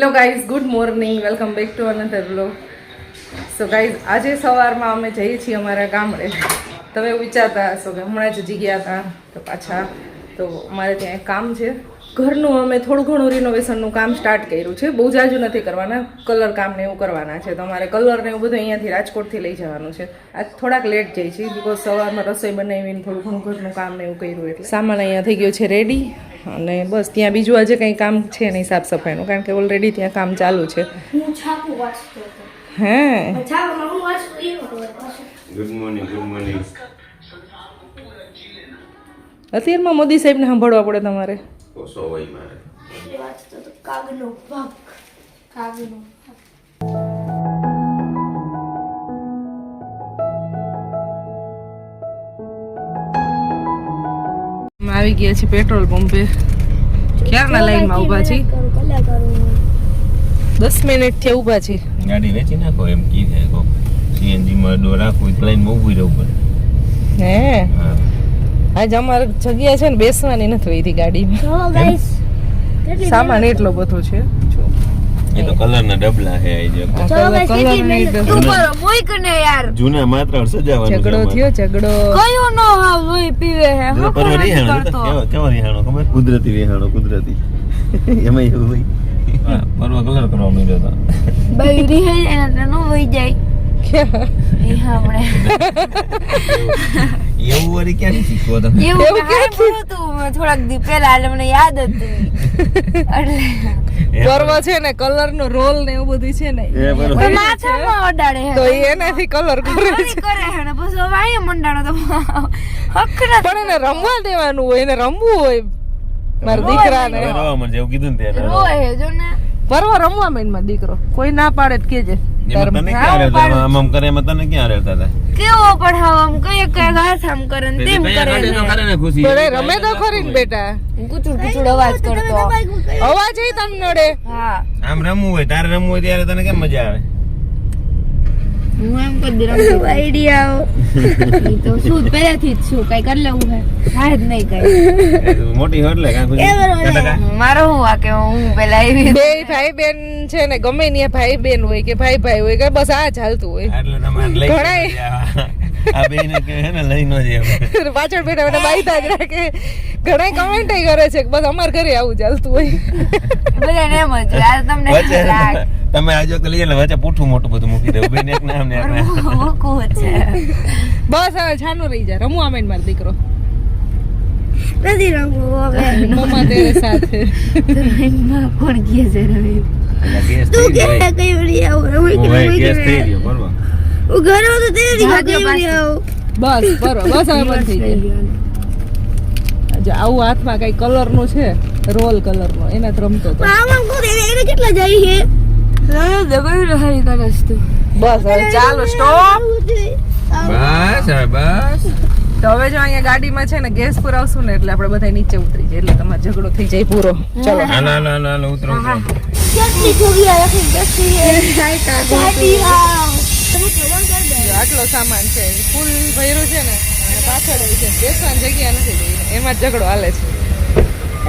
Hello guys, good morning. Welcome back to another vlog so guys, આજે સવારમાં અમે જઈએ છીએ અમારા ગામડે. તમે વિચારતા હશો કે હમણાં જ ગયા હતા, તો પાછા, તો અમારે ત્યાં એક કામ છે. ઘરનું અમે થોડું ઘણું રિનોવેશનનું કામ સ્ટાર્ટ કર્યું છે. બહુ જાજુ નથી કરવાના કલર કામ ને એવું કરવાના છે. તો અમારે કલર ને એવું બધું અહીંયાથી રાજકોટથી લઈ જવાનું છે. આજ થોડાક લેટ જઈ છીએ બિકોઝ સવારમાં રસોઈ બનાવીને થોડું ઘણું ઘરનું કામ ને એવું કર્યું એટલે. સામાન અહીંયા થઈ ગયો છે રેડી અને બસ ત્યાં બીજું આજે કંઈ કામ છે નહીં સાફ સફાઈનું કારણ કે ઓલરેડી ત્યાં કામ ચાલુ છે. હું ગુડ મોર્નિંગ ગુડ મોર્નિંગ અત્યારમાં મોદી સાહેબને સાંભળવા પડે તમારે. કાગનો ભાગ. કાગનો અમે આવી ગયા છીએ પેટ્રોલ પંપે. ક્યારના લાઈનમાં ઊભા છીએ દસ મિનિટથી ઊભા છીએ ગાડી વેચી નાખો એમ કીધે કો સીએનજી માં ડોર રાખો લાઈન ઊભી રહેવું પડે. હે? આજ અમારે જગ્યા છે ને બેસવાની નથી વહીથી ગાડીમાં જો ગાઈસ સામાન એટલો બધો છે. જો. એ તો કલર ના ડબલા હે આ જે કલર- ની. ડ- યાર. જૂના માત્ર સજાવાનું ઝઘડો થયો ઝઘડો. કયો નો હાવ પીવે હે જો પરવા કેવો કેવો રિહાણો? ખબર? કુદરતી રિહાણો કુદરતી. એમાં એવું હોય. પરવા કલર કરવા માંડ્યો તો. બઈ રીહે એના નો વઈ જાય. એ એવું વળી ક્યાં શીખવો તમે? એવું મેં હતું થોડાક દી પહેલા એટલે મને યાદ હતું. એટલે પર્વ છે ને કલર નો રોલ ને એવું બધું છે ને. એ બરોબર માથામાં અડાડે તો એનાથી કલર કરે છે. કરે ને બસ વાય મંડાણો તો પણ એને રમવા દેવાનું હોય એને રમવું હોય. મારા દીકરાને. હવે મને એવું કીધું ને રોય હે જો ને. પરવા રમવા મેનમાં દીકરો. કોઈ ના પાડે તો કેજે. એમાં તને ક્યાં રહેતા આમ આમ કરે એમાં તને ક્યાં રહેતા હતા? કેવો પણ હાવ આમ કઈ કઈ હાથ આમ કરે ને તેમ કરે ને ખુશી. પણ એ રમે તો ખરી ને બેટા. કુચુડ કુચુડ અવાજ કરતો. અવાજ એ તને નડે. હા. આમ રમવું હોય તારે રમવું હોય ત્યારે તને કેમ મજા આવે? હું એમ કદી રમતો આઈડિયા ઈ તો શું પહેલેથી જ છું કઈ કરી લેવું હે? થાય જ નહીં કઈ. મોટી હોય એટલે કાં ખુશી કટકા. મારો હું આ કે હું પેલા આવી બે ભાઈ બેન છે ને ગમે ભાઈ બેન હોય કે ભાઈ ભાઈ હોય કે બસ આ ચાલતું હોય. ઘણાય. આ બેને કે હે ને લઈ નો જાય પાછળ બેઠા બેઠા બાઈતા જ રાખે. ઘણા કમેન્ટ કરે છે કે બસ અમાર ઘરે આવું ચાલતું હોય. બધાને એમ જ આ તમને તમે આજો કે એટલે વચ્ચે પૂઠું મોટું બધું મૂકી દેવું બેન એક નામ ને એક નામ. છે. બસ હવે છાનો રહી જાય. રમુ આમેન માર દીકરો. નથી રમવું હવે મમ્મા તેરે સાથે. કોણ કહે છે રવિ કઈ વળી આવું? હું ભાઈ ગેસ થઈ હું ઘરે તો તે નથી કઈ વળી આવું. બસ બરો બસ હવે બંધ થઈ જાય જો આવું હાથમાં કઈ કલરનું છે રોલ કલર નો એના રમતો હતો આમાં કોણ એને એને કેટલા જાય છે? બસ હવે ચાલો સ્ટોપ બસ હવે બસ। તો હવે જો અહીંયા ગાડીમાં છે ને ગેસ પુરાવશું ને એટલે આપણે બધા નીચે ઉતરી જાય એટલે તમારો ઝઘડો થઈ જાય પૂરો. ચલો. ઉતરો દે જો આટલો સામાન છે ફૂલ ભર્યું છે ને અને પાછળ છે બેસવાની જગ્યા નથી એમાં જ ઝઘડો હાલે છે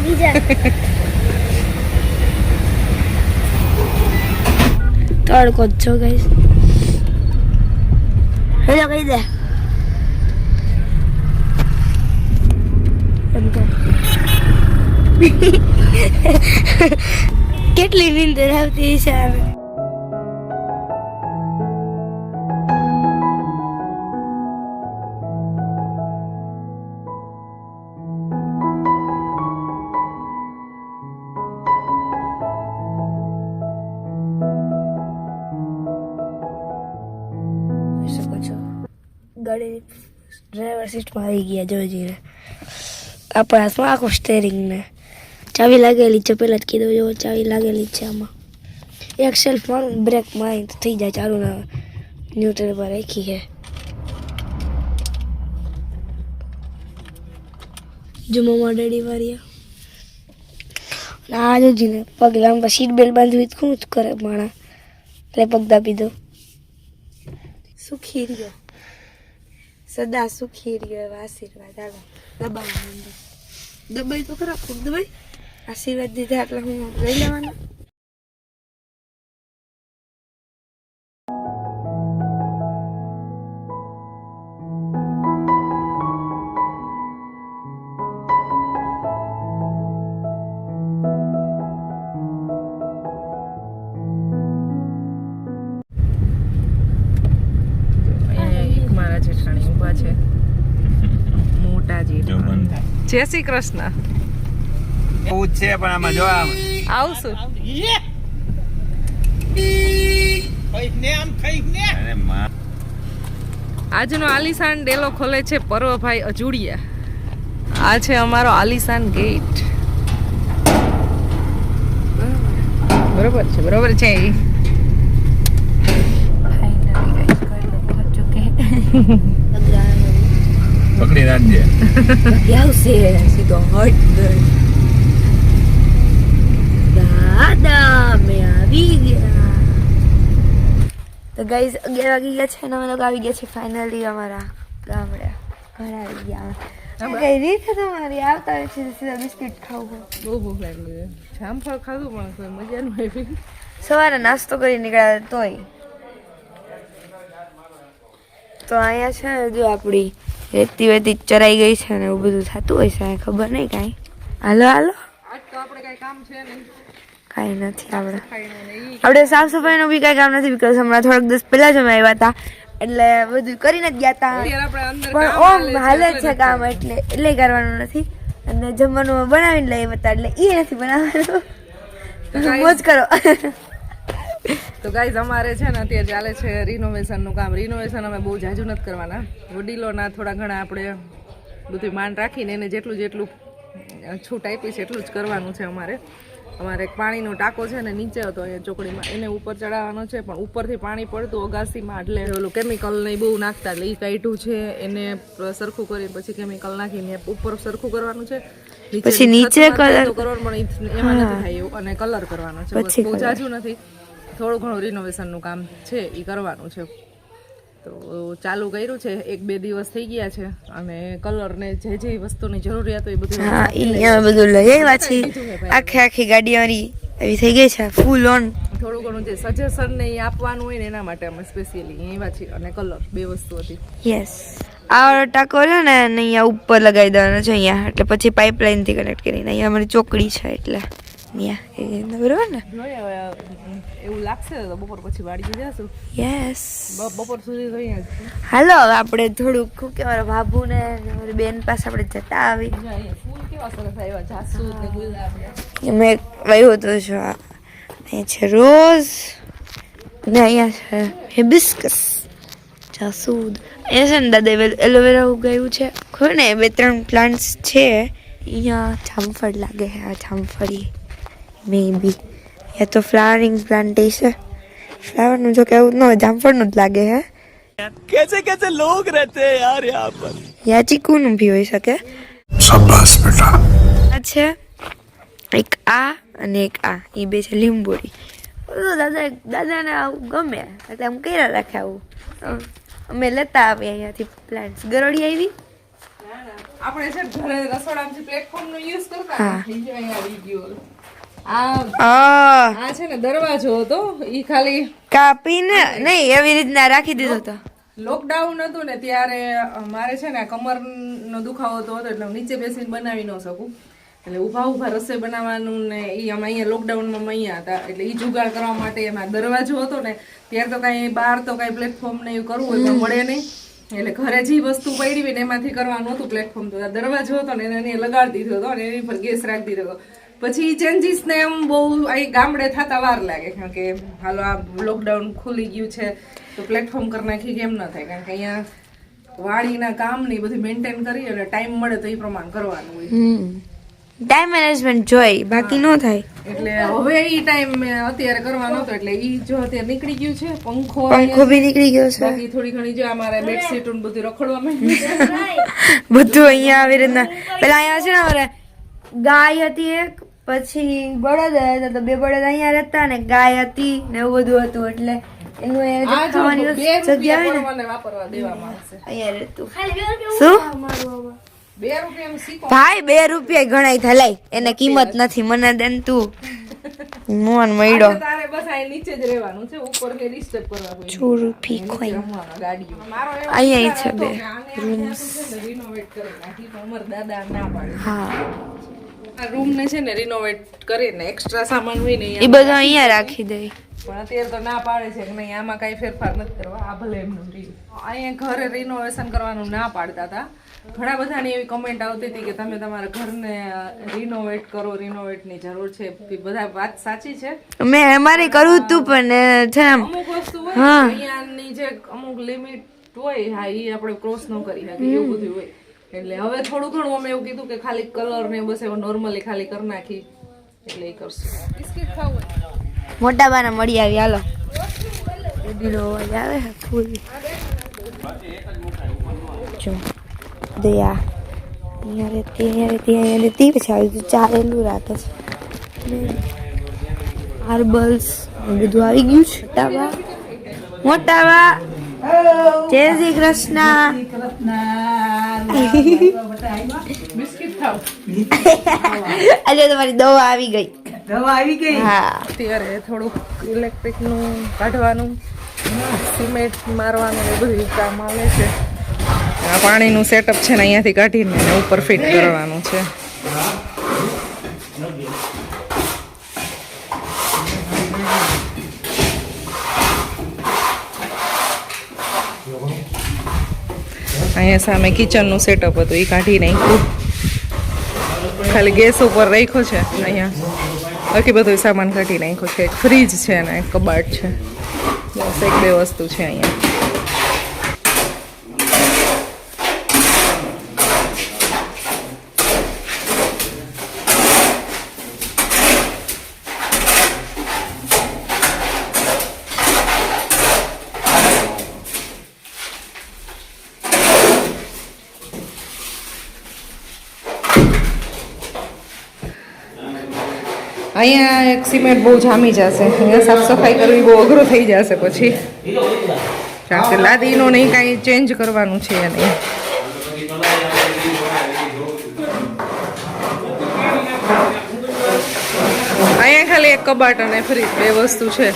બીજા તડકો જ છો ગઈશ હેલો કહી દે. કેટલી નીંદર આવતી છે ગાડીની ડ્રાઈવર સીટમાં આવી ગયા જોજીને આપણા હાથમાં આખું સ્ટેરિંગ ને. ચાવી લાગેલી છે પહેલાં જ કીધું જો ચાવી લાગેલી છે આમાં. એક સેલ્ફ મારું બ્રેક મારી તો થઈ જાય ચાલુ ના ન્યુટ્રલ પર રાખી છે. જો મમ્મા ડેડી વાળી આ જોજીને પગ લાંબા સીટ બેલ્ટ બાંધવી તો શું જ કરે માણા એટલે પગ દાબી દો. સુખી રહ્યો. સદા સુખી રહ્યો એવા આશીર્વાદ આવે. દબાવવા દબાઈ તો ખરા ખૂબ દબાઈ. આશીર્વાદ દીધા એટલે હું લઈ લેવાના. જય શ્રી કૃષ્ણ. એવું છે પણ આમાં જો આમ. આવશું. આજનો આલિશાન ડેલો ખોલે છે પર્વભાઈ અજુડિયા. આ છે અમારો આલિશાન ગેટ. બરોબર છે બરોબર છે. પકડી રાખજે. આવશે સીધો હટ દાદા મે આવી ગયા. તો ગાઈઝ અગિયાર વાગી ગયા છે અને અમે લોકો આવી ગયા છે ફાઇનલી અમારા ગામડે. ઘર આવી ગયા. કઈ રીતે તમારી? આવતા હોય છે સીધા બિસ્કિટ ખાવું બહુ ભૂખ લાગી છે. જામફળ ખાધું પણ કોઈ મજા ન આવી. સવારે નાસ્તો કરી નીકળ્યા તોય. તો અહીંયા છે ને જો આપણી રેતી વેતી ચરાઈ ગઈ છે ને એવું બધું થતું હોય છે ખબર નહીં કાંઈ. હાલો હાલો. કઈ નથી આપણે. આપણે સાફ સફાઈનું બી કાંઈ કામ નથી બીકોઝ હમણાં થોડાક દિવસ પહેલાં જ અમે આવ્યા હતા. એટલે બધું કરીને જ ગયા હતા. પણ ઓમ હાલે છે કામ એટલે એટલે કરવાનું નથી. અને જમવાનું બનાવીને લઈ બતા એટલે એ નથી બનાવવાનું. મોજ કરો. તો ગાઈઝ અમારે છે ને અત્યારે ચાલે છે રિનોવેશનનું કામ. રિનોવેશન અમે બહુ જાજુ નથી કરવાના. વડીલોના થોડા ઘણા આપણે બધું માન રાખીને એને જેટલું જેટલું છૂટ આપી છે એટલું જ કરવાનું છે અમારે. અમારે એક પાણીનો ટાંકો છે ને નીચે હતો અહીંયા ચોકડીમાં. એને ઉપર ચડાવવાનો છે પણ ઉપરથી પાણી પડતું અગાસીમાં. એટલે ઓલું કેમિકલ ને બહુ નાખતા. એટલે એ કાઢ્યું છે એને સરખું કરી પછી કેમિકલ નાખીને ઉપર સરખું કરવાનું છે. પછી નીચે કરવાનું પણ એમાં નથી થાય એવું. અને કલર કરવાનો છે. બહુ. જાજુ નથી. થોડું ઘણું રિનોવેશનનું કામ છે એ કરવાનું છે. તો ચાલુ કર્યું છે એક બે દિવસ થઈ ગયા છે અને કલર ને જે જે વસ્તુની જરૂરિયાત હોય એ બધું હા ઈ બધું લઈ આવ્યા છે આખી આખી ગાડી અમારી એવી થઈ ગઈ છે ફૂલ ઓન થોડું ઘણું જે સજેશન ને એ આપવાનું હોય ને એના માટે અમે સ્પેશિયલી એવા છીએ અને કલર બે વસ્તુ હતી. યસ આ ટાંકો છે ને અહીંયા ઉપર લગાવી દેવાનો છે અહીંયા. એટલે પછી પાઇપલાઇનથી કનેક્ટ કરીને. અહીંયા અમારી ચોકડી છે એટલે. એ બરોબર ને એવું લાગશે તો બપોર પછી વાડી જશું યસ બપોર સુધી છીએ. હાલો હવે આપણે થોડુંક શું કે મારા બાબુ ને બેન પાસે આપણે જતા આવી. મેં વાવ્યું હતું જો અહીંયા છે રોઝ ને અહીંયા છે હિબિસ્કસ જાસૂદ એ છે ને દાદા એલોવેરા ઉગાવ્યું છે ખબર ને બે ત્રણ પ્લાન્ટ્સ છે અહીંયા જામફળ લાગે છે આ જામફળી મે બી એ તો ફ્લાવરિંગ પ્લાન્ટેશન ફ્લાવરનું જો કેવું ન જામફળનું જ લાગે હે? કેસે કેસે લોગ રહેતે હે યાર યહાં પર? યા ચીકુનું ભી હોઈ શકે. શાબાશ બેટા. છે એક આ અને એક આ. એ બે છે લીંબોડી દાદા દાદાને આવું ગમે એટલે આમ કર્યા રાખે આવું. અમે લેતા આવીએ અહીંયાથી પ્લાન્ટ્સ ગરોળી આવી? આપણે છે ઘરે રસોડામાંથી પ્લેટફોર્મનો યુઝ કરતા હા. આ છે ને દરવાજો હતો. ઈ ખાલી કાપીને નહીં એવી રીતના રાખી દીધો તો લોકડાઉન હતું ને ત્યારે મારે છે ને કમરનો દુખાવો તો હતો એટલે હું નીચે બેસીને બનાવી ન શકું. એટલે ઊભા ઊભા રસોઈ બનાવવાનું ને એ અમે અહીંયા લોકડાઉનમાં અમે અહીંયા હતા. એટલે એ જુગાડ કરવા માટે એમાં દરવાજો હતો ને ત્યારે તો કાંઈ બહાર તો કાંઈ પ્લેટફોર્મ ને એવું કરવું હોય મળે નહીં. એટલે ઘરે જે વસ્તુ પડી હોય ને એમાંથી કરવાનું હતું પ્લેટફોર્મ તો આ દરવાજો હતો ને એને લગાડી દીધો હતો અને એની પર ગેસ રાખી દીધો હતો. પછી ચેન્જીસ ને એમ બહુ અહીં ગામડે થતા વાર લાગે કારણ કે હાલો આ લોકડાઉન ખુલી ગયું છે તો પ્લેટફોર્મ કરી નાખી કેમ ન થાય? કારણ કે અહીંયા વાડીના કામની બધી મેન્ટેન કરી અને ટાઈમ મળે તો એ પ્રમાણે કરવાનું હોય. ટાઈમ મેનેજમેન્ટ જોઈ બાકી ન થાય. એટલે હવે એ ટાઈમ અત્યારે કરવાનો હતો એટલે એ જો અત્યારે નીકળી ગયું છે પંખો પંખો બી નીકળી ગયો છે. બાકી થોડી ઘણી જો અમારે બેડશીટ બધું રખડવા બધું અહીંયા આવી રીતના. પેલા અહીંયા છે ને ગાય હતી એક પછી બળદ હતા તો બે બળદ અહીંયા રહેતા ને ગાય હતી ને એવું બધું હતું એટલે એનું એ ખાવાની જગ્યા હોય ને અહીંયા રહેતું. શું? ભાઈ બે રૂપિયા ગણાય થલાય એને કિંમત નથી. મને દેન તું. મોન મળ્યો. તારે બસ આ નીચે જ રહેવાનું છે ઉપર કે ડિસ્ટર્બ કરવા કોઈ નહીં. ચો રૂપી ગાડીઓ. મારો એવો અહીંયા છે બે કે આને ને renovate કરી નાખી પણ અમારા દાદા ના પાડે. હા. આ રૂમ ને છે ને રિનોવેટ કરીને એક્સ્ટ્રા સામાન હોય ને એ અહીંયા અહીંયા રાખી દે. પણ અત્યારે તો ના પાડે છે કે નહીં આમાં કાંઈ ફેરફાર નથી કરવા. આ ભલે એમનું રહ્યું. અહીંયા ઘરે રિનોવેશન કરવાનું ના પાડતા હતા. ઘણા બધાની એવી કમેન્ટ આવતી હતી કે તમે તમારા ઘરને રિનોવેટ કરો રિનોવેટની જરૂર છે. બી બધા વાત સાચી છે. મેં અમારે કરવું હતું પણ છે અમુક વસ્તુ હોય અહીંયાની જે અમુક લિમિટ હોય હા એ આપણે ક્રોસ ન કરી શકીએ એવું બધું હોય. એટલે હવે થોડું ઘણું અમે એવું કીધું કે ખાલી કલર ને બસ એવું નોર્મલી ખાલી કરી નાખી એટલે એ કરશું. બિસ્કિટ ખાવું મોટા બાને મળી આવી હાલો. આવે ફૂલ. જો. દયા. અહીંયા રહેતી અહીંયા રહેતી અહીંયા રહેતી પછી આવી બધું ચાલેલું રાખે છે હાર્બલ્સ બધું આવી ગયું છે. મોટાવા. મોટાવા. જય શ્રી કૃષ્ણ. બિસ્કિટ આજે તમારી દવા આવી ગઈ. દવા આવી ગઈ? હા. અત્યારે થોડુંક ઇલેક્ટ્રિકનું કાઢવાનું સિમેન્ટ મારવાનું એ બધું કામ આવે છે. આ પાણીનું સેટઅપ છે ને અહીંયાથી કાઢીને ઉપર ફિટ કરવાનું છે. અહીંયા સામે કિચનનું સેટઅપ હતું એ કાઢી નાખ્યું. ખાલી ગેસ ઉપર રાખ્યો છે અહીંયા. બાકી બધું સામાન કાઢી નાખ્યો છે. એક ફ્રીજ છે અને એક કબાટ છે. બસ એક બે વસ્તુ છે અહીંયા. અહીંયા એક સિમેન્ટ બહુ જામી જશે. અહીંયા સાફ સફાઈ કરવી બહુ અઘરું થઈ જશે પછી. કારણ કે લાદીનો નહીં કાંઈ ચેન્જ કરવાનું છે નહીં અહીંયા ખાલી એક કબાટ અને ફ્રીજ બે વસ્તુ છે.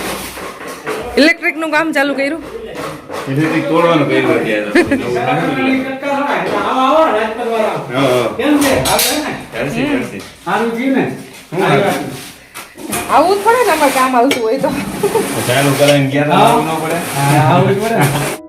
ઇલેક્ટ્રિકનું કામ ચાલુ કર્યું? ઇલેક્ટ્રિક તોડવાનું કર્યું આવું જ પડે ને અમારે કામ આવતું હોય તો. ચાલુ કરાવીને ગયા તા, આવવું ન પડે.